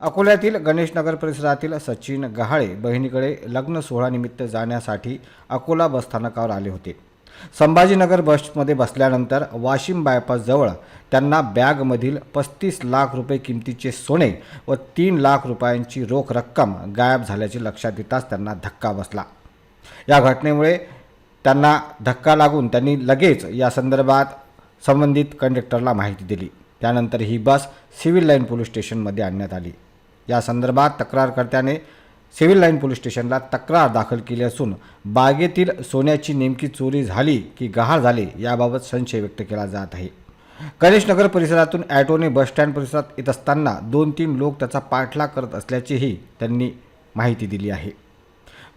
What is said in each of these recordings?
अकोल्यातील गणेशनगर परिसरातील सचिन गहाळे बहिणीकडे लग्न सोहळानिमित्त जाण्यासाठी अकोला बसस्थानकावर आले होते. संभाजीनगर बसमध्ये बसल्यानंतर वाशिम बायपासजवळ त्यांना बॅगमधील पस्तीस लाख रुपये किमतीचे सोने व तीन लाख रुपयांची रोख रक्कम गायब झाल्याचे लक्षात येताच त्यांना धक्का बसला. या घटनेमुळे त्यांना धक्का लागून त्यांनी लगेच या संदर्भात संबंधित कंडक्टरला माहिती दिली. त्यानंतर ही बस सिव्हिल लाईन पोलीस स्टेशनमध्ये आणण्यात आली. या संदर्भात तक्रारकर्त्याने सिव्हिल लाईन पोलीस स्टेशनला तक्रार दाखल केली असून बागेतील सोन्याची नेमकी चोरी झाली की गहाळ झाले याबाबत संशय व्यक्त केला जात आहे. गणेशनगर परिसरातून ॲटोने बसस्टँड परिसरात येत असताना दोन तीन लोक त्याचा पाठलाग करत असल्याचीही त्यांनी माहिती दिली आहे.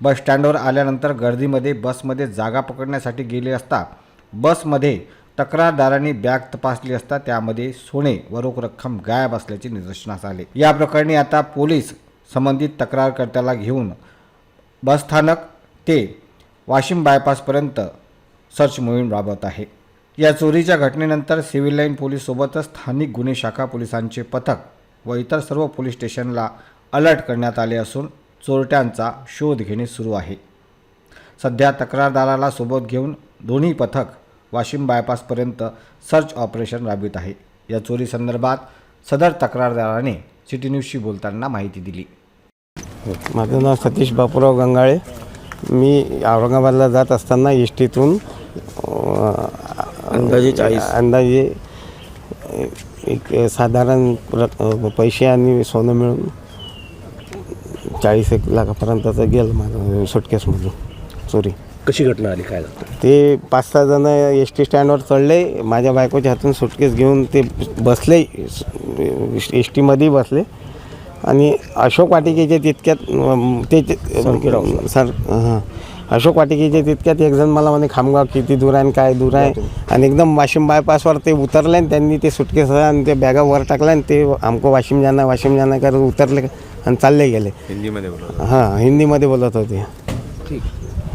बस स्टँडवर आल्यानंतर गर्दीमध्ये बसमध्ये जागा पकडण्यासाठी गेले असता बसमध्ये तक्रारदारांनी बॅग तपासली असता त्यामध्ये सोने व रोख रक्कम गायब असल्याचे निदर्शनास आले. या प्रकरणी आता पोलीस संबंधित तक्रारकर्त्याला घेऊन बसस्थानक ते वाशिम बायपासपर्यंत सर्च मोहीम राबवत आहे. या चोरीच्या घटनेनंतर सिव्हिल लाईन पोलीससोबतच स्थानिक गुन्हे शाखा पोलिसांचे पथक व इतर सर्व पोलीस स्टेशनला अलर्ट करण्यात आले असून चोरट्यांचा शोध घेणे सुरू आहे. सध्या तक्रारदाराला सोबत घेऊन दोन्ही पथक वाशिम बायपासपर्यंत सर्च ऑपरेशन राबवित आहे. या चोरी संदर्भात सदर तक्रारदाराने सिटी न्यूजशी बोलताना माहिती दिली. माझं नाव सतीश बापूराव गंगाळे. मी औरंगाबादला जात असताना एस टीतून अंदाजे चाळीस. अंदाजे एक साधारण पैसे आणि सोनं मिळून चाळीस एक लाखापर्यंतचं गेलं माझं सुटकेसमधून चोरी. कशी घटना आली काय झालं? ते पाच सहा जण एस टी स्टँडवर चढले माझ्या बायकोच्या हातून सुटकेस घेऊन ते बसले एस टीमध्ये बसले. आणि अशोक वाटिकेच्या तितक्यात अं, ते ते- सर हां. अशोक वाटिकेच्या तितक्यात एक जण मला म्हणे खामगाव किती दूर आहे आणि काय दूर आहे? आणि एकदम वाशिम बायपासवर ते उतरले आणि त्यांनी ते सुटकेस आणि ते बॅगा वर टाकल्या आणि ते आमको वाशिम जाणं वाशिम जाणं करत उतरले आणि चालले गेले. हिंदीमध्ये हां हिंदीमध्ये बोलत होते.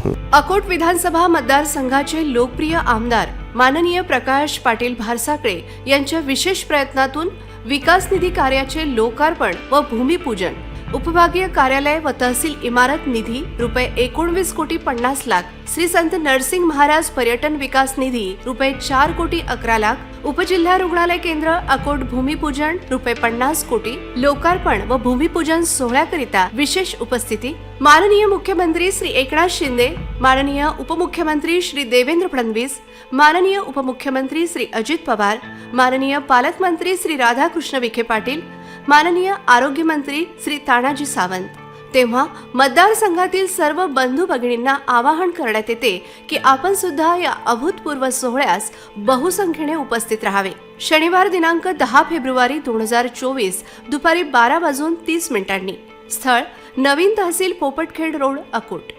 अकोट विधानसभा मतदारसंघाचे लोकप्रिय आमदार माननीय प्रकाश पाटील भारसाकळे यांच्या विशेष प्रयत्नातून विकास निधी कार्याचे लोकार्पण व भूमिपूजन. उपभागीय कार्यालय व तहसील इमारत निधी रुपये एकोणवीस कोटी पन्नास लाख श्री संत नरसिंग महाराज पर्यटन विकास निधी रुपये चार कोटी अकरा लाख उपजिल्हा रुग्णालय केंद्र अकोट भूमिपूजन रुपये पन्नास कोटी लोकार्पण व भूमिपूजन सोहळ्याकरिता विशेष उपस्थिती. माननीय मुख्यमंत्री श्री एकनाथ शिंदे माननीय उपमुख्यमंत्री श्री देवेंद्र फडणवीस माननीय उपमुख्यमंत्री श्री अजित पवार माननीय पालकमंत्री श्री राधाकृष्ण विखे पाटील माननीय आरोग्यमंत्री श्री तानाजी सावंत. तेव्हा मतदारसंघातील सर्व बंधू भगिनींना आवाहन करण्यात येते की आपण सुद्धा या अभूतपूर्व सोहळ्यास बहुसंख्येने उपस्थित राहावे. शनिवार दिनांक दहा फेब्रुवारी दोन हजार चोवीस दुपारी बारा वाजून तीस मिनिटांनी. स्थळ नवीन तहसील पोपटखेड रोड अकोट.